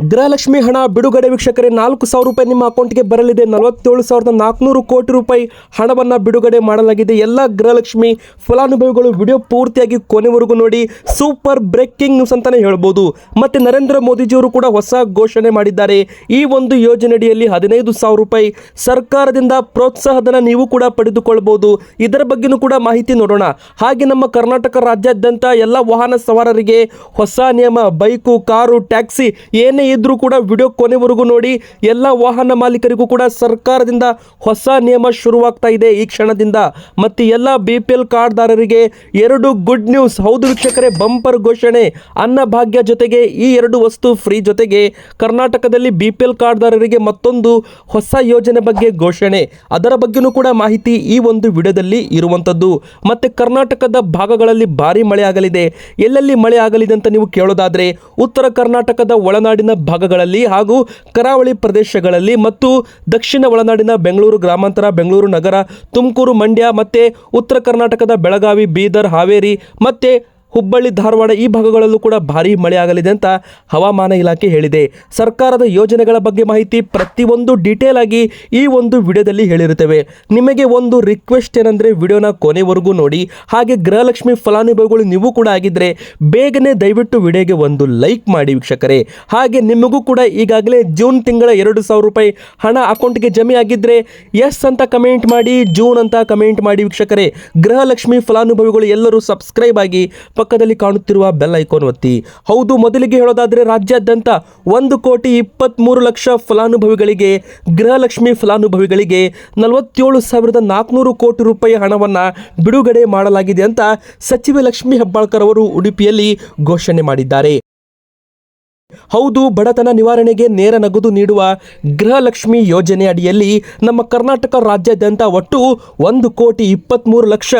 ಗೃಹಲಕ್ಷ್ಮಿ ಹಣ ಬಿಡುಗಡೆ ವೀಕ್ಷಕರೇ, ನಾಲ್ಕು ಸಾವಿರ ರೂಪಾಯಿ ನಿಮ್ಮ ಅಕೌಂಟ್ಗೆ ಬರಲಿದೆ. ನಲವತ್ತೇಳು ಸಾವಿರದ ನಾಲ್ಕುನೂರು ಕೋಟಿ ರೂಪಾಯಿ ಹಣವನ್ನು ಬಿಡುಗಡೆ ಮಾಡಲಾಗಿದೆ. ಎಲ್ಲ ಗೃಹಲಕ್ಷ್ಮಿ ಫಲಾನುಭವಿಗಳು ವಿಡಿಯೋ ಪೂರ್ತಿಯಾಗಿ ಕೊನೆವರೆಗೂ ನೋಡಿ. ಸೂಪರ್ ಬ್ರೇಕಿಂಗ್ ನ್ಯೂಸ್ ಅಂತಲೇ ಹೇಳ್ಬೋದು. ಮತ್ತು ನರೇಂದ್ರ ಮೋದಿಜಿಯವರು ಕೂಡ ಹೊಸ ಘೋಷಣೆ ಮಾಡಿದ್ದಾರೆ. ಈ ಒಂದು ಯೋಜನೆಯಡಿಯಲ್ಲಿ ಹದಿನೈದು ಸಾವಿರ ರೂಪಾಯಿ ಸರ್ಕಾರದಿಂದ ಪ್ರೋತ್ಸಾಹಧನ ನೀವು ಕೂಡ ಪಡೆದುಕೊಳ್ಬೋದು. ಇದರ ಬಗ್ಗೆನೂ ಕೂಡ ಮಾಹಿತಿ ನೋಡೋಣ. ಹಾಗೆ ನಮ್ಮ ಕರ್ನಾಟಕ ರಾಜ್ಯಾದ್ಯಂತ ಎಲ್ಲ ವಾಹನ ಸವಾರರಿಗೆ ಹೊಸ ನಿಯಮ, ಬೈಕು, ಕಾರು, ಟ್ಯಾಕ್ಸಿ ಏನೇ ಇದ್ರೂ ಕೂಡ ವಿಡಿಯೋ ಕೊನೆವರೆಗೂ ನೋಡಿ, ಎಲ್ಲ ವಾಹನ ಮಾಲೀಕರಿಗೂ ಕೂಡ ಸರ್ಕಾರದಿಂದ ಹೊಸ ನಿಯಮ ಶುರುವಾಗ್ತಾ ಇದೆ ಈ ಕ್ಷಣದಿಂದ. ಮತ್ತು ಎಲ್ಲ ಬಿ ಪಿ ಎಲ್ ಕಾರ್ಡ್ದಾರರಿಗೆ ಎರಡು ಗುಡ್ ನ್ಯೂಸ್ ಹೌದು ವೀಕ್ಷಕರೇ ಬಂಪರ್ ಘೋಷಣೆ. ಅನ್ನಭಾಗ್ಯ ಜೊತೆಗೆ ಈ ಎರಡು ವಸ್ತು ಫ್ರೀ ಜೊತೆಗೆ ಕರ್ನಾಟಕದಲ್ಲಿ ಬಿ ಪಿ ಎಲ್ ಕಾರ್ಡ್ದಾರರಿಗೆ ಮತ್ತೊಂದು ಹೊಸ ಯೋಜನೆ ಬಗ್ಗೆ ಘೋಷಣೆ. ಅದರ ಬಗ್ಗೆನೂ ಕೂಡ ಮಾಹಿತಿ ಈ ಒಂದು ವಿಡಿಯೋದಲ್ಲಿ ಇರುವಂಥದ್ದು ಮತ್ತು ಕರ್ನಾಟಕದ ಭಾಗಗಳಲ್ಲಿ ಭಾರಿ ಮಳೆ ಆಗಲಿದೆ ಎಲ್ಲೆಲ್ಲಿ ಮಳೆ ಆಗಲಿದೆ ಅಂತ ನೀವು ಕೇಳೋದಾದರೆ, ಉತ್ತರ ಕರ್ನಾಟಕದ ಒಳನಾಡಿನ ಭಾಗಗಳಲ್ಲಿ ಹಾಗೂ ಕರಾವಳಿ ಪ್ರದೇಶಗಳಲ್ಲಿ ಮತ್ತು ದಕ್ಷಿಣ ಒಳನಾಡಿನ ಬೆಂಗಳೂರು ಗ್ರಾಮಾಂತರ, ಬೆಂಗಳೂರು ನಗರ, ತುಮಕೂರು, ಮಂಡ್ಯ, ಮತ್ತು ಉತ್ತರ ಕರ್ನಾಟಕದ ಬೆಳಗಾವಿ, ಬೀದರ್, ಹಾವೇರಿ, ಮತ್ತು ಹುಬ್ಬಳ್ಳಿ, ಧಾರವಾಡ ಈ ಭಾಗಗಳಲ್ಲೂ ಕೂಡ ಭಾರೀ ಮಳೆಯಾಗಲಿದೆ ಅಂತ ಹವಾಮಾನ ಇಲಾಖೆ ಹೇಳಿದೆ. ಸರ್ಕಾರದ ಯೋಜನೆಗಳ ಬಗ್ಗೆ ಮಾಹಿತಿ ಪ್ರತಿಯೊಂದು ಡೀಟೇಲ್ ಆಗಿ ಈ ಒಂದು ವಿಡಿಯೋದಲ್ಲಿ ಹೇಳಿರುತ್ತೇವೆ. ನಿಮಗೆ ಒಂದು ರಿಕ್ವೆಸ್ಟ್ ಏನಂದರೆ ವಿಡಿಯೋನ ಕೊನೆವರೆಗೂ ನೋಡಿ. ಹಾಗೆ ಗೃಹಲಕ್ಷ್ಮಿ ಫಲಾನುಭವಿಗಳು ನೀವು ಕೂಡ ಆಗಿದ್ದರೆ ಬೇಗನೆ ದಯವಿಟ್ಟು ವಿಡಿಯೋಗೆ ಒಂದು ಲೈಕ್ ಮಾಡಿ ವೀಕ್ಷಕರೇ. ಹಾಗೆ ನಿಮಗೂ ಕೂಡ ಈಗಾಗಲೇ ಜೂನ್ ತಿಂಗಳ ಎರಡು ಸಾವಿರ ರೂಪಾಯಿ ಹಣ ಅಕೌಂಟ್ಗೆ ಜಮೆ ಆಗಿದ್ದರೆ ಎಸ್ ಅಂತ ಕಮೆಂಟ್ ಮಾಡಿ, ಜೂನ್ ಅಂತ ಕಮೆಂಟ್ ಮಾಡಿ ವೀಕ್ಷಕರೇ. ಗೃಹಲಕ್ಷ್ಮಿ ಫಲಾನುಭವಿಗಳು ಎಲ್ಲರೂ ಸಬ್ಸ್ಕ್ರೈಬ್ ಆಗಿ ಪಕ್ಕದಲ್ಲಿ ಕಾಣುತ್ತಿರುವ ಬೆಲ್ ಐಕಾನ್ ಒತ್ತಿ, ಹೌದು, ಮೊದಲಿಗೆ ಹೇಳೋದಾದರೆ ರಾಜ್ಯಾದ್ಯಂತ ಒಂದು ಕೋಟಿ ಇಪ್ಪತ್ತ್ಮೂರು ಲಕ್ಷ ಫಲಾನುಭವಿಗಳಿಗೆ, ಗೃಹಲಕ್ಷ್ಮಿ ಫಲಾನುಭವಿಗಳಿಗೆ ನಲವತ್ತೇಳು ಸಾವಿರದ ನಾಲ್ಕುನೂರು ಕೋಟಿ ರೂಪಾಯಿ ಹಣವನ್ನು ಬಿಡುಗಡೆ ಮಾಡಲಾಗಿದೆ ಅಂತ ಸಚಿವೆ ಲಕ್ಷ್ಮೀ ಹೆಬ್ಬಾಳ್ಕರ್ ಅವರು ಉಡುಪಿಯಲ್ಲಿ ಘೋಷಣೆ ಮಾಡಿದ್ದಾರೆ. ಹೌದು, ಬಡತನ ನಿವಾರಣೆಗೆ ನೇರ ನಗದು ನೀಡುವ ಗೃಹಲಕ್ಷ್ಮಿ ಯೋಜನೆ ಅಡಿಯಲ್ಲಿ ನಮ್ಮ ಕರ್ನಾಟಕ ರಾಜ್ಯಾದ್ಯಂತ ಒಟ್ಟು ಒಂದು ಕೋಟಿ ಇಪ್ಪತ್ತ್ಮೂರು ಲಕ್ಷ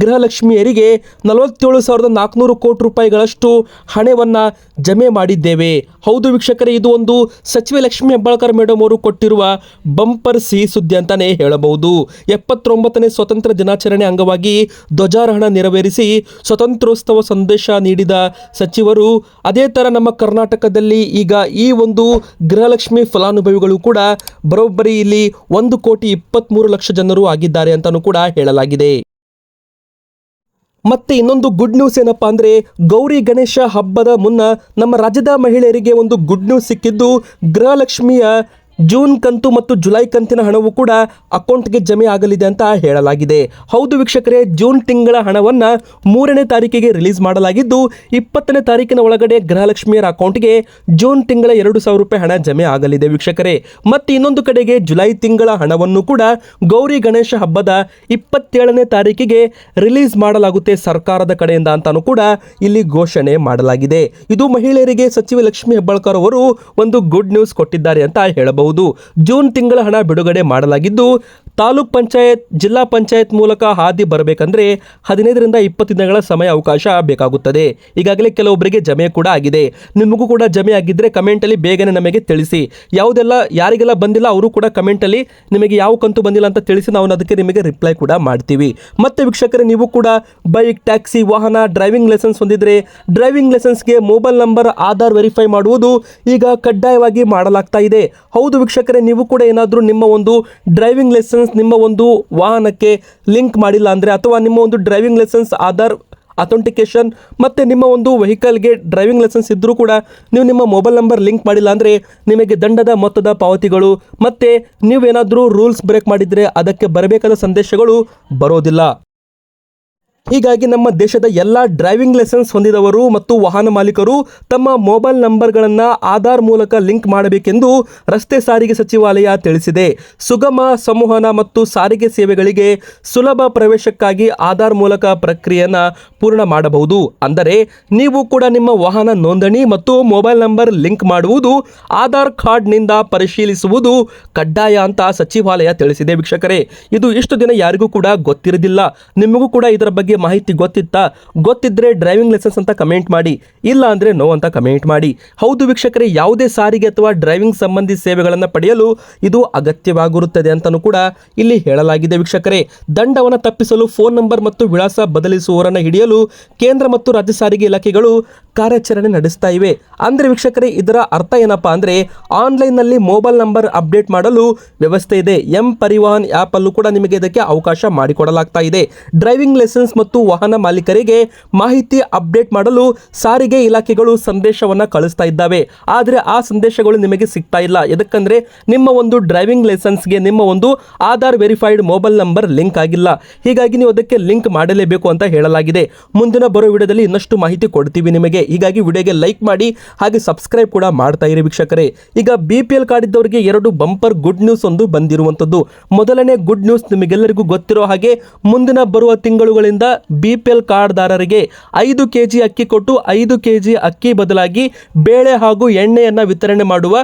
ಗೃಹಲಕ್ಷ್ಮಿಯರಿಗೆ ನಲವತ್ತೇಳು ಸಾವಿರದ ನಾಲ್ಕುನೂರು ಕೋಟಿ ರೂಪಾಯಿಗಳಷ್ಟು ಹಣವನ್ನು ಜಮೆ ಮಾಡಿದ್ದೇವೆ. ಹೌದು ವೀಕ್ಷಕರೇ, ಇದು ಒಂದು ಸಚಿವೆ ಲಕ್ಷ್ಮಿ ಹೆಬ್ಬಾಳ್ಕರ್ ಮೇಡಮ್ ಅವರು ಕೊಟ್ಟಿರುವ ಬಂಪರ್ ಸಿಹಿ ಸುದ್ದಿ ಅಂತಲೇ ಹೇಳಬಹುದು. ಎಪ್ಪತ್ತೊಂಬತ್ತನೇ ಸ್ವತಂತ್ರ ದಿನಾಚರಣೆ ಅಂಗವಾಗಿ ಧ್ವಜಾರೋಹಣ ನೆರವೇರಿಸಿ ಸ್ವತಂತ್ರೋತ್ಸವ ಸಂದೇಶ ನೀಡಿದ ಸಚಿವರು, ಅದೇ ಥರ ನಮ್ಮ ಕರ್ನಾಟಕದಲ್ಲಿ ಈಗ ಈ ಒಂದು ಗೃಹಲಕ್ಷ್ಮಿ ಫಲಾನುಭವಿಗಳು ಕೂಡ ಬರೋಬ್ಬರಿ ಇಲ್ಲಿ ಒಂದು ಕೋಟಿ ಇಪ್ಪತ್ತ್ಮೂರು ಲಕ್ಷ ಜನರು ಆಗಿದ್ದಾರೆ ಅಂತಲೂ ಕೂಡ ಹೇಳಲಾಗಿದೆ. ಮತ್ತೆ ಇನ್ನೊಂದು ಗುಡ್ ನ್ಯೂಸ್ ಏನಪ್ಪಾ ಅಂದ್ರೆ ಗೌರಿ ಗಣೇಶ ಹಬ್ಬದ ಮುನ್ನ ನಮ್ಮ ರಾಜ್ಯದ ಮಹಿಳೆಯರಿಗೆ ಒಂದು ಗುಡ್ ನ್ಯೂಸ್ ಸಿಕ್ಕಿದ್ದು ಗೃಹಲಕ್ಷ್ಮಿಯ ಜೂನ್ ಕಂತು ಮತ್ತು ಜುಲೈ ಕಂತಿನ ಹಣವು ಕೂಡ ಅಕೌಂಟ್ಗೆ ಜಮೆ ಆಗಲಿದೆ ಅಂತ ಹೇಳಲಾಗಿದೆ. ಹೌದು ವೀಕ್ಷಕರೇ, ಜೂನ್ ತಿಂಗಳ ಹಣವನ್ನು ಮೂರನೇ ತಾರೀಕಿಗೆ ರಿಲೀಸ್ ಮಾಡಲಾಗಿದ್ದು, ಇಪ್ಪತ್ತನೇ ತಾರೀಕಿನ ಒಳಗಡೆ ಗೃಹಲಕ್ಷ್ಮಿಯರ ಅಕೌಂಟ್ಗೆ ಜೂನ್ ತಿಂಗಳ ಎರಡು ಸಾವಿರ ರೂಪಾಯಿ ಹಣ ಜಮೆ ಆಗಲಿದೆ ವೀಕ್ಷಕರೇ. ಮತ್ತು ಇನ್ನೊಂದು ಕಡೆಗೆ ಜುಲೈ ತಿಂಗಳ ಹಣವನ್ನು ಕೂಡ ಗೌರಿ ಗಣೇಶ ಹಬ್ಬದ ಇಪ್ಪತ್ತೇಳನೇ ತಾರೀಕಿಗೆ ರಿಲೀಸ್ ಮಾಡಲಾಗುತ್ತೆ ಸರ್ಕಾರದ ಕಡೆಯಿಂದ ಅಂತಾನೂ ಕೂಡ ಇಲ್ಲಿ ಘೋಷಣೆ ಮಾಡಲಾಗಿದೆ. ಇದು ಮಹಿಳೆಯರಿಗೆ ಸಚಿವ ಲಕ್ಷ್ಮೀ ಹೆಬ್ಬಾಳ್ಕರ್ ಅವರು ಒಂದು ಗುಡ್ ನ್ಯೂಸ್ ಕೊಟ್ಟಿದ್ದಾರೆ ಅಂತ ಹೇಳಬಹುದು. ಜೂನ್ ತಿಂಗಳ ಹಣ ಬಿಡುಗಡೆ ಮಾಡಲಾಗಿದ್ದು, ತಾಲೂಕ್ ಪಂಚಾಯತ್, ಜಿಲ್ಲಾ ಪಂಚಾಯತ್ ಮೂಲಕ ಹಾದಿ ಬರಬೇಕಂದ್ರೆ ಹದಿನೈದರಿಂದ ಇಪ್ಪತ್ತು ದಿನಗಳ ಸಮಯ ಅವಕಾಶ ಬೇಕಾಗುತ್ತದೆ. ಈಗಾಗಲೇ ಕೆಲವೊಬ್ಬರಿಗೆ ಜಮೆ ಕೂಡ ಆಗಿದೆ. ನಿಮಗೂ ಕೂಡ ಜಮೆ ಆಗಿದ್ದರೆ ಕಮೆಂಟಲ್ಲಿ ಬೇಗನೆ ನಮಗೆ ತಿಳಿಸಿ. ಯಾವುದೆಲ್ಲ, ಯಾರಿಗೆಲ್ಲ ಬಂದಿಲ್ಲ ಅವರು ಕೂಡ ಕಮೆಂಟಲ್ಲಿ ನಿಮಗೆ ಯಾವ ಕಂತು ಬಂದಿಲ್ಲ ಅಂತ ತಿಳಿಸಿ ನಾವು ಅದಕ್ಕೆ ನಿಮಗೆ ರಿಪ್ಲೈ ಕೂಡ ಮಾಡ್ತೀವಿ. ಮತ್ತೆ ವೀಕ್ಷಕರೇ, ನೀವು ಕೂಡ ಬೈಕ್ ಟ್ಯಾಕ್ಸಿ ವಾಹನ ಡ್ರೈವಿಂಗ್ ಲೈಸೆನ್ಸ್ ಹೊಂದಿದ್ರೆ ಡ್ರೈವಿಂಗ್ ಲೈಸೆನ್ಸ್ಗೆ ಮೊಬೈಲ್ ನಂಬರ್ ಆಧಾರ್ ವೆರಿಫೈ ಮಾಡುವುದು ಈಗ ಕಡ್ಡಾಯವಾಗಿ ಮಾಡಲಾಗ್ತಾ ಇದೆ. ಹೌದು ವೀಕ್ಷಕರೇ, ನೀವು ಕೂಡ ಏನಾದರೂ ನಿಮ್ಮ ಒಂದು ಡ್ರೈವಿಂಗ್ ಲೈಸೆನ್ಸ್ ನಿಮ್ಮ ಒಂದು ವಾಹನಕ್ಕೆ ಲಿಂಕ್ ಮಾಡಿಲ್ಲ ಅಂದರೆ ಅಥವಾ ನಿಮ್ಮ ಒಂದು ಡ್ರೈವಿಂಗ್ ಲೈಸೆನ್ಸ್ ಆಧಾರ್ ಅಥೆಂಟಿಕೇಶನ್ ಮತ್ತು ನಿಮ್ಮ ಒಂದು ವೆಹಿಕಲ್ಗೆ ಡ್ರೈವಿಂಗ್ ಲೈಸೆನ್ಸ್ ಇದ್ದರೂ ಕೂಡ ನೀವು ನಿಮ್ಮ ಮೊಬೈಲ್ ನಂಬರ್ ಲಿಂಕ್ ಮಾಡಿಲ್ಲ ಅಂದರೆ ನಿಮಗೆ ದಂಡದ ಮೊತ್ತದ ಪಾವತಿಗಳು ಮತ್ತು ನೀವೇನಾದರೂ ರೂಲ್ಸ್ ಬ್ರೇಕ್ ಮಾಡಿದರೆ ಅದಕ್ಕೆ ಬರಬೇಕಾದ ಸಂದೇಶಗಳು ಬರೋದಿಲ್ಲ. ಹೀಗಾಗಿ ನಮ್ಮ ದೇಶದ ಎಲ್ಲ ಡ್ರೈವಿಂಗ್ ಲೈಸೆನ್ಸ್ ಹೊಂದಿದವರು ಮತ್ತು ವಾಹನ ಮಾಲೀಕರು ತಮ್ಮ ಮೊಬೈಲ್ ನಂಬರ್ಗಳನ್ನು ಆಧಾರ್ ಮೂಲಕ ಲಿಂಕ್ ಮಾಡಬೇಕೆಂದು ರಸ್ತೆ ಸಾರಿಗೆ ಸಚಿವಾಲಯ ತಿಳಿಸಿದೆ. ಸುಗಮ ಸಂವಹನ ಮತ್ತು ಸಾರಿಗೆ ಸೇವೆಗಳಿಗೆ ಸುಲಭ ಪ್ರವೇಶಕ್ಕಾಗಿ ಆಧಾರ್ ಮೂಲಕ ಪ್ರಕ್ರಿಯೆಯನ್ನು ಪೂರ್ಣ ಮಾಡಬಹುದು. ಅಂದರೆ ನೀವು ಕೂಡ ನಿಮ್ಮ ವಾಹನ ನೋಂದಣಿ ಮತ್ತು ಮೊಬೈಲ್ ನಂಬರ್ ಲಿಂಕ್ ಮಾಡುವುದು ಆಧಾರ್ ಕಾರ್ಡ್ನಿಂದ ಪರಿಶೀಲಿಸುವುದು ಕಡ್ಡಾಯ ಅಂತ ಸಚಿವಾಲಯ ತಿಳಿಸಿದೆ. ವೀಕ್ಷಕರೇ, ಇದು ಇಷ್ಟು ದಿನ ಯಾರಿಗೂ ಕೂಡ ಗೊತ್ತಿರಲಿಲ್ಲ ನಿಮಗೂ ಕೂಡ ಇದರ ಬಗ್ಗೆ ಮಾಹಿತಿ ಗೊತ್ತಿತ್ತಾ? ಗೊತ್ತಿದ್ರೆ ಡ್ರೈವಿಂಗ್ ಲೈಸೆನ್ಸ್ ಅಂತ ಕಮೆಂಟ್ ಮಾಡಿ, ಇಲ್ಲ ಅಂದರೆ ನೋ ಅಂತ ಕಮೆಂಟ್ ಮಾಡಿ. ಹೌದು ವೀಕ್ಷಕರೇ, ಯಾವುದೇ ಸಾರಿಗೆ ಅಥವಾ ಡ್ರೈವಿಂಗ್ ಸಂಬಂಧಿ ಸೇವೆಗಳನ್ನು ಪಡೆಯಲು ಇದು ಅಗತ್ಯವಾಗಿರುತ್ತದೆ ಅಂತಲೂ ಕೂಡ ಇಲ್ಲಿ ಹೇಳಲಾಗಿದೆ ವೀಕ್ಷಕರೇ. ದಂಡವನ್ನು ತಪ್ಪಿಸಲು ಫೋನ್ ನಂಬರ್ ಮತ್ತು ವಿಳಾಸ ಬದಲಿಸುವವರನ್ನು ಹಿಡಿಯಲು ಕೇಂದ್ರ ಮತ್ತು ರಾಜ್ಯ ಸಾರಿಗೆ ಇಲಾಖೆಗಳು ಕಾರ್ಯಾಚರಣೆ ನಡೆಸ್ತಾ ಇವೆ. ಅಂದ್ರೆ ವೀಕ್ಷಕರೇ, ಇದರ ಅರ್ಥ ಏನಪ್ಪಾ ಅಂದ್ರೆ ಆನ್ಲೈನ್ನಲ್ಲಿ ಮೊಬೈಲ್ ನಂಬರ್ ಅಪ್ಡೇಟ್ ಮಾಡಲು ವ್ಯವಸ್ಥೆ ಇದೆ. ಎಂ ಪರಿವಾಹನ್ ಅಲ್ಲೂ ಕೂಡ ನಿಮಗೆ ಇದಕ್ಕೆ ಅವಕಾಶ ಮಾಡಿಕೊಡಲಾಗ್ತಾ ಇದೆ. ಡ್ರೈವಿಂಗ್ ಲೈಸೆನ್ಸ್ ಮತ್ತು ವಾಹನ ಮಾಲೀಕರಿಗೆ ಮಾಹಿತಿ ಅಪ್ಡೇಟ್ ಮಾಡಲು ಸಾರಿಗೆ ಇಲಾಖೆಗಳು ಸಂದೇಶವನ್ನ ಕಳಿಸ್ತಾ ಇದ್ದಾವೆ. ಆದರೆ ಆ ಸಂದೇಶಗಳು ನಿಮಗೆ ಸಿಗ್ತಾ ಇಲ್ಲ. ಎದಕ್ಕಂದ್ರೆ, ನಿಮ್ಮ ಒಂದು ಡ್ರೈವಿಂಗ್ ಲೈಸೆನ್ಸ್ಗೆ ನಿಮ್ಮ ಒಂದು Aadhaar verified mobile number link ಆಗಿಲ್ಲ. ಹೀಗಾಗಿ ನೀವು ಅದಕ್ಕೆ ಲಿಂಕ್ ಮಾಡಲೇಬೇಕು ಅಂತ ಹೇಳಲಾಗಿದೆ. ಮುಂದಿನ ಬರೋ ವಿಡಿಯೋದಲ್ಲಿ ಇನ್ನಷ್ಟು ಮಾಹಿತಿ ಕೊಡ್ತೀವಿ ನಿಮಗೆ. ಹೀಗಾಗಿ ವಿಡಿಯೋಗೆ ಲೈಕ್ ಮಾಡಿ ಹಾಗೆ ಸಬ್ಸ್ಕ್ರೈಬ್ ಕೂಡ ಮಾಡ್ತಾ ಇರಿ ವೀಕ್ಷಕರೇ. ಈಗ ಬಿ ಪಿ ಎಲ್ ಕಾರ್ಡ್ ಇದ್ದವರಿಗೆ ಎರಡು ಬಂಪರ್ ಗುಡ್ ನ್ಯೂಸ್ ಒಂದು ಬಂದಿರುವಂಥದ್ದು ಮೊದಲನೇ ಗುಡ್ ನ್ಯೂಸ್ ನಿಮಗೆಲ್ಲರಿಗೂ ಗೊತ್ತಿರೋ ಹಾಗೆ ಮುಂದಿನ ಬರುವ ತಿಂಗಳುಗಳಿಂದ ಬಿ ಪಿ ಎಲ್ ಕಾರ್ಡ್ದಾರರಿಗೆ ಐದು ಕೆ ಜಿ ಅಕ್ಕಿ ಕೊಟ್ಟು ಐದು ಕೆ ಜಿ ಅಕ್ಕಿ ಬದಲಾಗಿ ಬೇಳೆ ಹಾಗೂ ಎಣ್ಣೆಯನ್ನು ವಿತರಣೆ ಮಾಡುವ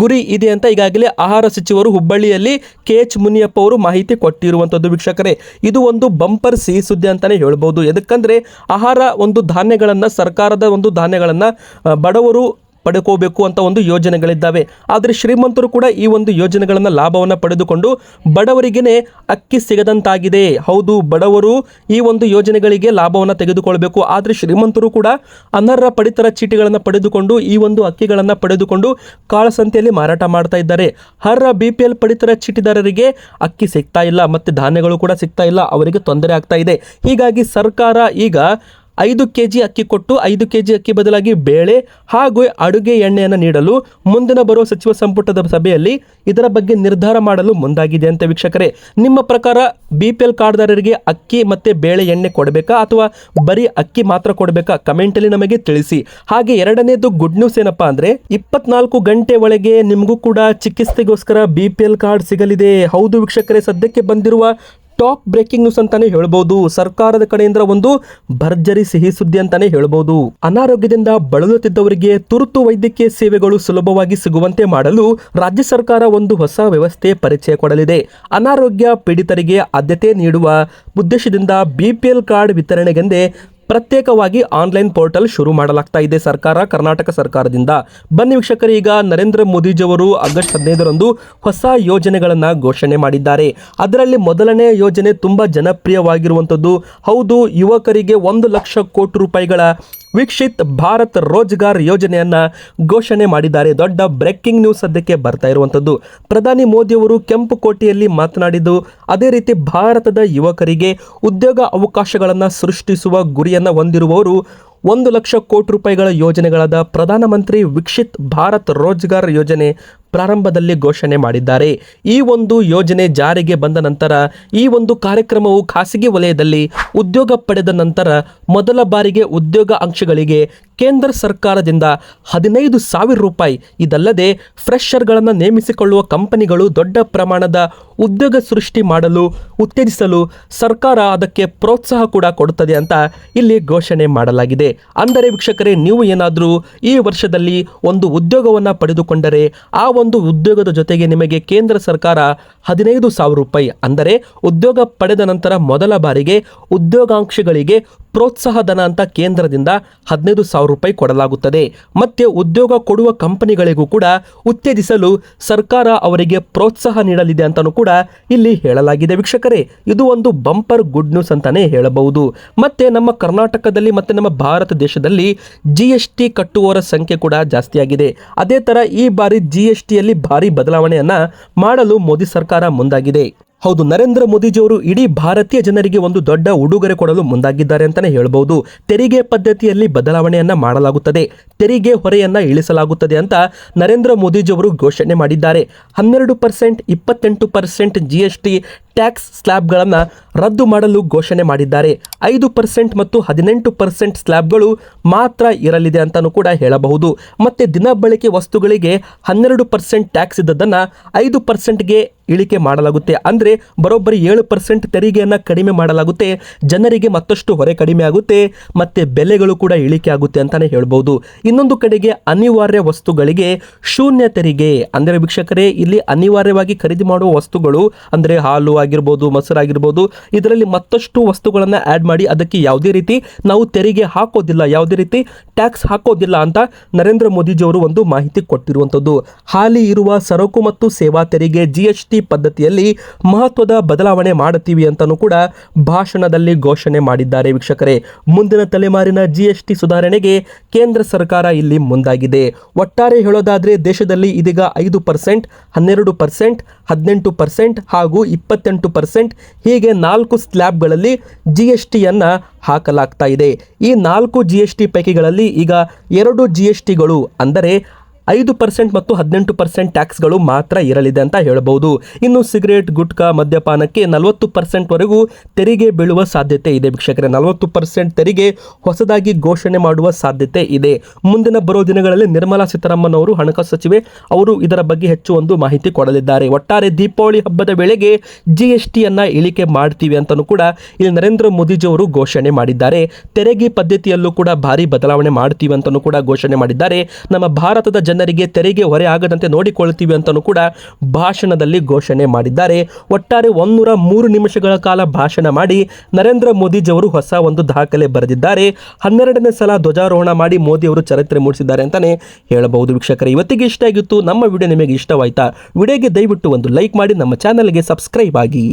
ಗುರಿ ಇದೆ ಅಂತ ಈಗಾಗಲೇ ಆಹಾರ ಸಚಿವರು ಹುಬ್ಬಳ್ಳಿಯಲ್ಲಿ ಕೆ ಎಚ್ ಮುನಿಯಪ್ಪ ಅವರು ಮಾಹಿತಿ ಕೊಟ್ಟಿರುವಂಥದ್ದು ವೀಕ್ಷಕರೇ. ಇದು ಒಂದು ಬಂಪರ್ ಸಿಹಿ ಸುದ್ದಿ ಅಂತಾನೆ ಹೇಳ್ಬೋದು. ಎದಕ್ಕಂದ್ರೆ ಆಹಾರ ಒಂದು ಧಾನ್ಯಗಳನ್ನು ಸರ್ಕಾರದ ಒಂದು ಧಾನ್ಯಗಳನ್ನು ಬಡವರು ಪಡ್ಕೋಬೇಕು ಅಂತ ಒಂದು ಯೋಜನೆಗಳಿದ್ದಾವೆ. ಆದರೆ ಶ್ರೀಮಂತರು ಕೂಡ ಈ ಒಂದು ಯೋಜನೆಗಳನ್ನು ಲಾಭವನ್ನು ಪಡೆದುಕೊಂಡು ಬಡವರಿಗೇನೆ ಅಕ್ಕಿ ಸಿಗದಂತಾಗಿದೆ. ಹೌದು, ಬಡವರು ಈ ಒಂದು ಯೋಜನೆಗಳಿಗೆ ಲಾಭವನ್ನು ತೆಗೆದುಕೊಳ್ಬೇಕು. ಆದರೆ ಶ್ರೀಮಂತರು ಕೂಡ ಅನರ್ಹ ಪಡಿತರ ಚೀಟಿಗಳನ್ನು ಪಡೆದುಕೊಂಡು ಈ ಒಂದು ಅಕ್ಕಿಗಳನ್ನು ಪಡೆದುಕೊಂಡು ಕಾಳಸಂತೆಯಲ್ಲಿ ಮಾರಾಟ ಮಾಡ್ತಾ ಇದ್ದಾರೆ. ಅರ್ಹ ಬಿ ಪಿ ಎಲ್ ಪಡಿತರ ಚೀಟಿದಾರರಿಗೆ ಅಕ್ಕಿ ಸಿಗ್ತಾ ಇಲ್ಲ, ಮತ್ತು ಧಾನ್ಯಗಳು ಕೂಡ ಸಿಗ್ತಾ ಇಲ್ಲ, ಅವರಿಗೆ ತೊಂದರೆ ಆಗ್ತಾ ಇದೆ. ಹೀಗಾಗಿ ಸರ್ಕಾರ ಈಗ ಐದು ಕೆ ಜಿ ಅಕ್ಕಿ ಕೊಟ್ಟು ಐದು ಕೆ ಜಿ ಅಕ್ಕಿ ಬದಲಾಗಿ ಬೇಳೆ ಹಾಗೂ ಅಡುಗೆ ಎಣ್ಣೆಯನ್ನು ನೀಡಲು ಮುಂದಿನ ಬರುವ ಸಚಿವ ಸಂಪುಟದ ಸಭೆಯಲ್ಲಿ ಇದರ ಬಗ್ಗೆ ನಿರ್ಧಾರ ಮಾಡಲು ಮುಂದಾಗಿದೆ ಅಂತ ವೀಕ್ಷಕರೇ. ನಿಮ್ಮ ಪ್ರಕಾರ ಬಿ ಪಿ ಎಲ್ ಕಾರ್ಡ್ದಾರರಿಗೆ ಅಕ್ಕಿ ಮತ್ತು ಬೇಳೆ ಎಣ್ಣೆ ಕೊಡಬೇಕಾ ಅಥವಾ ಬರೀ ಅಕ್ಕಿ ಮಾತ್ರ ಕೊಡಬೇಕಾ? ಕಮೆಂಟಲ್ಲಿ ನಮಗೆ ತಿಳಿಸಿ. ಹಾಗೆ ಎರಡನೇದು ಗುಡ್ ನ್ಯೂಸ್ ಏನಪ್ಪಾ ಅಂದರೆ ಇಪ್ಪತ್ನಾಲ್ಕು ಗಂಟೆ ಒಳಗೆ ನಿಮಗೂ ಕೂಡ ಚಿಕಿತ್ಸೆಗೋಸ್ಕರ ಬಿ ಪಿ ಎಲ್ ಕಾರ್ಡ್ ಸಿಗಲಿದೆ. ಹೌದು ವೀಕ್ಷಕರೇ, ಸದ್ಯಕ್ಕೆ ಬಂದಿರುವ ಟಾಪ್ ಬ್ರೇಕಿಂಗ್ ನ್ಯೂಸ್ ಅಂತಾನೆ ಹೇಳ್ಬೋದು. ಸರ್ಕಾರದ ಕಡೆಯಿಂದ ಒಂದು ಭರ್ಜರಿ ಸಿಹಿ ಸುದ್ದಿ ಅಂತಾನೆ ಹೇಳ್ಬೋದು. ಅನಾರೋಗ್ಯದಿಂದ ಬಳಲುತ್ತಿದ್ದವರಿಗೆ ತುರ್ತು ವೈದ್ಯಕೀಯ ಸೇವೆಗಳು ಸುಲಭವಾಗಿ ಸಿಗುವಂತೆ ಮಾಡಲು ರಾಜ್ಯ ಸರ್ಕಾರ ಒಂದು ಹೊಸ ವ್ಯವಸ್ಥೆ ಪರಿಚಯ ಕೊಡಲಿದೆ. ಅನಾರೋಗ್ಯ ಪೀಡಿತರಿಗೆ ಆದ್ಯತೆ ನೀಡುವ ಉದ್ದೇಶದಿಂದ ಬಿಪಿಎಲ್ ಕಾರ್ಡ್ ವಿತರಣೆಗೆಂದೇ ಪ್ರತ್ಯೇಕವಾಗಿ ಆನ್ಲೈನ್ ಪೋರ್ಟಲ್ ಶುರು ಮಾಡಲಾಗ್ತಾ ಇದೆ ಸರ್ಕಾರ, ಕರ್ನಾಟಕ ಸರ್ಕಾರದಿಂದ. ಬನ್ನಿ ವೀಕ್ಷಕರು, ಈಗ ನರೇಂದ್ರ ಮೋದಿಜಿಯವರು ಆಗಸ್ಟ್ ಹದಿನೈದರಂದು ಹೊಸ ಯೋಜನೆಗಳನ್ನು ಘೋಷಣೆ ಮಾಡಿದ್ದಾರೆ. ಅದರಲ್ಲಿ ಮೊದಲನೇ ಯೋಜನೆ ತುಂಬ ಜನಪ್ರಿಯವಾಗಿರುವಂಥದ್ದು ಹೌದು, ಯುವಕರಿಗೆ ಒಂದು ಲಕ್ಷ ಕೋಟಿ ರೂಪಾಯಿಗಳ ವೀಕ್ಷಿತ್ ಭಾರತ್ ರೋಜ್ಗಾರ್ ಯೋಜನೆಯನ್ನ ಘೋಷಣೆ ಮಾಡಿದ್ದಾರೆ. ದೊಡ್ಡ ಬ್ರೇಕಿಂಗ್ ನ್ಯೂಸ್ ಸದ್ಯಕ್ಕೆ ಬರ್ತಾ ಇರುವಂಥದ್ದು. ಪ್ರಧಾನಿ ಮೋದಿಯವರು ಕೆಂಪು ಕೋಟೆಯಲ್ಲಿ ಮಾತನಾಡಿದ್ದು, ಅದೇ ರೀತಿ ಭಾರತದ ಯುವಕರಿಗೆ ಉದ್ಯೋಗ ಅವಕಾಶಗಳನ್ನು ಸೃಷ್ಟಿಸುವ ಗುರಿಯನ್ನು ಹೊಂದಿರುವವರು ಒಂದು ಲಕ್ಷ ಕೋಟಿ ರೂಪಾಯಿಗಳ ಯೋಜನೆಗಳಾದ ಪ್ರಧಾನಮಂತ್ರಿ ವಿಕ್ಷಿತ್ ಭಾರತ್ ರೋಜ್ಗಾರ್ ಯೋಜನೆ ಪ್ರಾರಂಭದಲ್ಲಿ ಘೋಷಣೆ ಮಾಡಿದ್ದಾರೆ. ಈ ಒಂದು ಯೋಜನೆ ಜಾರಿಗೆ ಬಂದ ನಂತರ, ಈ ಒಂದು ಕಾರ್ಯಕ್ರಮವು ಖಾಸಗಿ ವಲಯದಲ್ಲಿ ಉದ್ಯೋಗ ಪಡೆದ ನಂತರ ಮೊದಲ ಬಾರಿಗೆ ಉದ್ಯೋಗ ಅಂಶಗಳಿಗೆ ಕೇಂದ್ರ ಸರ್ಕಾರದಿಂದ ಹದಿನೈದು ಸಾವಿರ ರೂಪಾಯಿ. ಇದಲ್ಲದೆ ಫ್ರೆಷರ್ಗಳನ್ನು ನೇಮಿಸಿಕೊಳ್ಳುವ ಕಂಪನಿಗಳು ದೊಡ್ಡ ಪ್ರಮಾಣದ ಉದ್ಯೋಗ ಸೃಷ್ಟಿ ಮಾಡಲು, ಉತ್ತೇಜಿಸಲು ಸರ್ಕಾರ ಅದಕ್ಕೆ ಪ್ರೋತ್ಸಾಹ ಕೂಡ ಕೊಡುತ್ತದೆ ಅಂತ ಇಲ್ಲಿ ಘೋಷಣೆ ಮಾಡಲಾಗಿದೆ. ಅಂದರೆ ವೀಕ್ಷಕರೇ, ನೀವು ಏನಾದರೂ ಈ ವರ್ಷದಲ್ಲಿ ಒಂದು ಉದ್ಯೋಗವನ್ನು ಪಡೆದುಕೊಂಡರೆ, ಆ ಒಂದು ಉದ್ಯೋಗದ ಜೊತೆಗೆ ನಿಮಗೆ ಕೇಂದ್ರ ಸರ್ಕಾರ ಹದಿನೈದು ಸಾವಿರ ರೂಪಾಯಿ. ಅಂದರೆ ಉದ್ಯೋಗ ಪಡೆದ ನಂತರ ಮೊದಲ ಬಾರಿಗೆ ಉದ್ಯೋಗಾಂಕ್ಷಿಗಳಿಗೆ ಪ್ರೋತ್ಸಾಹ ಧನ ಅಂತ ಕೇಂದ್ರದಿಂದ ಹದಿನೈದು ಸಾವಿರ ರೂಪಾಯಿ ಕೊಡಲಾಗುತ್ತದೆ. ಮತ್ತೆ ಉದ್ಯೋಗ ಕೊಡುವ ಕಂಪನಿಗಳಿಗೂ ಕೂಡ ಉತ್ತೇಜಿಸಲು ಸರ್ಕಾರ ಅವರಿಗೆ ಪ್ರೋತ್ಸಾಹ ನೀಡಲಿದೆ ಅಂತಲೂ ಕೂಡ ಇಲ್ಲಿ ಹೇಳಲಾಗಿದೆ ವೀಕ್ಷಕರೇ. ಇದು ಒಂದು ಬಂಪರ್ ಗುಡ್ ನ್ಯೂಸ್ ಅಂತಾನೆ ಹೇಳಬಹುದು. ಮತ್ತೆ ನಮ್ಮ ಕರ್ನಾಟಕದಲ್ಲಿ ಮತ್ತೆ ನಮ್ಮ ಭಾರತ ದೇಶದಲ್ಲಿ ಜಿ ಎಸ್ ಟಿ ಕಟ್ಟುವವರ ಸಂಖ್ಯೆ ಕೂಡ ಜಾಸ್ತಿಯಾಗಿದೆ. ಅದೇ ತರ ಈ ಬಾರಿ ಜಿ ಎಸ್ ಟಿಯಲ್ಲಿ ಭಾರಿ ಬದಲಾವಣೆಯನ್ನ ಮಾಡಲು ಮೋದಿ ಸರ್ಕಾರ ಮುಂದಾಗಿದೆ. ಹೌದು, ನರೇಂದ್ರ ಮೋದಿಜಿಯವರು ಇಡೀ ಭಾರತೀಯ ಜನರಿಗೆ ಒಂದು ದೊಡ್ಡ ಉಡುಗೊರೆ ಕೊಡಲು ಮುಂದಾಗಿದ್ದಾರೆ ಅಂತಾನೆ ಹೇಳಬಹುದು ತೆರಿಗೆ ಪದ್ಧತಿಯಲ್ಲಿ ಬದಲಾವಣೆಯನ್ನ ಮಾಡಲಾಗುತ್ತದೆ, ತೆರಿಗೆ ಹೊರೆಯನ್ನ ಇಳಿಸಲಾಗುತ್ತದೆ ಅಂತ ನರೇಂದ್ರ ಮೋದಿಜಿಯವರು ಘೋಷಣೆ ಮಾಡಿದ್ದಾರೆ. ಹನ್ನೆರಡು ಪರ್ಸೆಂಟ್, ಇಪ್ಪತ್ತೆಂಟು percent G S T tax ಸ್ಲ್ಯಾಬ್ಗಳನ್ನು ರದ್ದು ಮಾಡಲು ಘೋಷಣೆ ಮಾಡಿದ್ದಾರೆ. ಐದು ಪರ್ಸೆಂಟ್ ಮತ್ತು ಹದಿನೆಂಟು ಪರ್ಸೆಂಟ್ ಸ್ಲ್ಯಾಬ್ಗಳು ಮಾತ್ರ ಇರಲಿದೆ ಅಂತಲೂ ಕೂಡ ಹೇಳಬಹುದು. ಮತ್ತೆ ದಿನಬಳಕೆ ವಸ್ತುಗಳಿಗೆ ಹನ್ನೆರಡು ಪರ್ಸೆಂಟ್ ಟ್ಯಾಕ್ಸ್ ಇದ್ದದನ್ನು ಐದು ಪರ್ಸೆಂಟ್ಗೆ ಇಳಿಕೆ ಮಾಡಲಾಗುತ್ತೆ. ಅಂದರೆ ಬರೋಬ್ಬರಿ ಏಳು ಪರ್ಸೆಂಟ್ ತೆರಿಗೆಯನ್ನು ಕಡಿಮೆ ಮಾಡಲಾಗುತ್ತೆ. ಜನರಿಗೆ ಮತ್ತಷ್ಟು ಹೊರೆ ಕಡಿಮೆ ಆಗುತ್ತೆ. ಮತ್ತು ಬೆಲೆಗಳು ಕೂಡ ಇಳಿಕೆ ಆಗುತ್ತೆ ಅಂತಲೇ ಹೇಳ್ಬೋದು. ಇನ್ನೊಂದು ಕಡೆಗೆ ಅನಿವಾರ್ಯ ವಸ್ತುಗಳಿಗೆ ಶೂನ್ಯ ತೆರಿಗೆ. ಅಂದರೆ ವೀಕ್ಷಕರೇ, ಇಲ್ಲಿ ಅನಿವಾರ್ಯವಾಗಿ ಖರೀದಿ ಮಾಡುವ ವಸ್ತುಗಳು, ಅಂದರೆ ಹಾಲು ಆಗಿರ್ಬೋದು ಮೊಸರಾಗಿರ್ಬೋದು ಇದರಲ್ಲಿ ಮತ್ತಷ್ಟು ವಸ್ತುಗಳನ್ನು ಆ್ಯಡ್ ಮಾಡಿ ಅದಕ್ಕೆ ಯಾವುದೇ ರೀತಿ ನಾವು ತೆರಿಗೆ ಹಾಕೋದಿಲ್ಲ. ಯಾವುದೇ ರೀತಿ ಟ್ಯಾಕ್ಸ್ ಹಾಕೋದಿಲ್ಲ ಅಂತ ನರೇಂದ್ರ ಮೋದಿಜಿಯವರು ಒಂದು ಮಾಹಿತಿ ಕೊಟ್ಟಿರುವಂಥದ್ದು. ಹಾಲಿ ಇರುವ ಸರಕು ಮತ್ತು ಸೇವಾ ತೆರಿಗೆ ಜಿ ಎಸ್ ಪದ್ಧತಿಯಲ್ಲಿ ಮಹತ್ವದ ಬದಲಾವಣೆ ಮಾಡುತ್ತೀವಿ ಅಂತಲೂ ಕೂಡ ಭಾಷಣದಲ್ಲಿ ಘೋಷಣೆ ಮಾಡಿದ್ದಾರೆ ವೀಕ್ಷಕರೇ. ಮುಂದಿನ ತಲೆಮಾರಿನ ಜಿಎಸ್ಟಿ ಸುಧಾರಣೆಗೆ ಕೇಂದ್ರ ಸರ್ಕಾರ ಇಲ್ಲಿ ಮುಂದಾಗಿದೆ. ಒಟ್ಟಾರೆ ಹೇಳೋದಾದ್ರೆ ದೇಶದಲ್ಲಿ ಇದೀಗ ಐದು ಪರ್ಸೆಂಟ್, ಹನ್ನೆರಡು ಪರ್ಸೆಂಟ್, ಹದಿನೆಂಟು ಪರ್ಸೆಂಟ್ ಹಾಗೂ ಇಪ್ಪತ್ತೆಂಟು ಪರ್ಸೆಂಟ್ ಹೀಗೆ ನಾಲ್ಕು ಸ್ಲ್ಯಾಬ್ಗಳಲ್ಲಿ ಜಿ ಎಸ್ ಟಿಯನ್ನು ಹಾಕಲಾಗ್ತಾ ಇದೆ. ಈ ನಾಲ್ಕು ಜಿ ಎಸ್ ಟಿ ಪೈಕಿಗಳಲ್ಲಿ ಈಗ ಎರಡು ಜಿ ಎಸ್ ಟಿಗಳು ಅಂದರೆ ಐದು ಪರ್ಸೆಂಟ್ ಮತ್ತು ಹದಿನೆಂಟು ಪರ್ಸೆಂಟ್ ಟ್ಯಾಕ್ಸ್ಗಳು ಮಾತ್ರ ಇರಲಿದೆ ಅಂತ ಹೇಳಬಹುದು. ಇನ್ನು ಸಿಗರೇಟ್, ಗುಟ್ಕಾ, ಮದ್ಯಪಾನಕ್ಕೆ ನಲವತ್ತು ಪರ್ಸೆಂಟ್ವರೆಗೂ ತೆರಿಗೆ ಬೀಳುವ ಸಾಧ್ಯತೆ ಇದೆ. ವೀಕ್ಷಕರೇ, ನಲವತ್ತು ಪರ್ಸೆಂಟ್ ತೆರಿಗೆ ಹೊಸದಾಗಿ ಘೋಷಣೆ ಮಾಡುವ ಸಾಧ್ಯತೆ ಇದೆ. ಮುಂದಿನ ಬರೋ ದಿನಗಳಲ್ಲಿ ನಿರ್ಮಲಾ ಸೀತಾರಾಮನ್ ಅವರು ಹಣಕಾಸು ಸಚಿವೆ, ಅವರು ಇದರ ಬಗ್ಗೆ ಹೆಚ್ಚು ಒಂದು ಮಾಹಿತಿ ಕೊಡಲಿದ್ದಾರೆ. ಒಟ್ಟಾರೆ ದೀಪಾವಳಿ ಹಬ್ಬದ ವೇಳೆಗೆ ಜಿ ಎಸ್ ಟಿಯನ್ನು ಇಳಿಕೆ ಮಾಡ್ತೀವಿ ಅಂತಲೂ ಕೂಡ ಇಲ್ಲಿ ನರೇಂದ್ರ ಮೋದಿಜಿಯವರು ಘೋಷಣೆ ಮಾಡಿದ್ದಾರೆ. ತೆರಿಗೆ ಪದ್ಧತಿಯಲ್ಲೂ ಕೂಡ ಭಾರಿ ಬದಲಾವಣೆ ಮಾಡ್ತೀವಿ ಅಂತಲೂ ಕೂಡ ಘೋಷಣೆ ಮಾಡಿದ್ದಾರೆ. ನಮ್ಮ ಭಾರತದ ಜನರಿಗೆ ತೆರಿಗೆ ಹೊರೆ ಆಗದಂತೆ ನೋಡಿಕೊಳ್ತೀವಿ ಅಂತಲೂ ಕೂಡ ಭಾಷಣದಲ್ಲಿ ಘೋಷಣೆ ಮಾಡಿದ್ದಾರೆ. ಒಟ್ಟಾರೆ ಒಂದೂರ ಮೂರು ನಿಮಿಷಗಳ ಕಾಲ ಭಾಷಣ ಮಾಡಿ ನರೇಂದ್ರ ಮೋದಿಜಿಯವರು ಹೊಸ ಒಂದು ದಾಖಲೆ ಬರೆದಿದ್ದಾರೆ. ಹನ್ನೆರಡನೇ ಸಲ ಧ್ವಜಾರೋಹಣ ಮಾಡಿ ಮೋದಿ ಅವರು ಚರಿತ್ರೆ ಮೂಡಿಸಿದ್ದಾರೆ ಅಂತಾನೆ ಹೇಳಬಹುದು ವೀಕ್ಷಕರೇ. ಇವತ್ತಿಗೆ ಇಷ್ಟ ಆಗಿತ್ತು, ನಮ್ಮ ವಿಡಿಯೋ ನಿಮಗೆ ಇಷ್ಟವಾಯ್ತಾ? ವಿಡಿಯೋಗೆ ದಯವಿಟ್ಟು ಒಂದು ಲೈಕ್ ಮಾಡಿ, ನಮ್ಮ ಚಾನಲ್ಗೆ ಸಬ್ಸ್ಕ್ರೈಬ್ ಆಗಿ.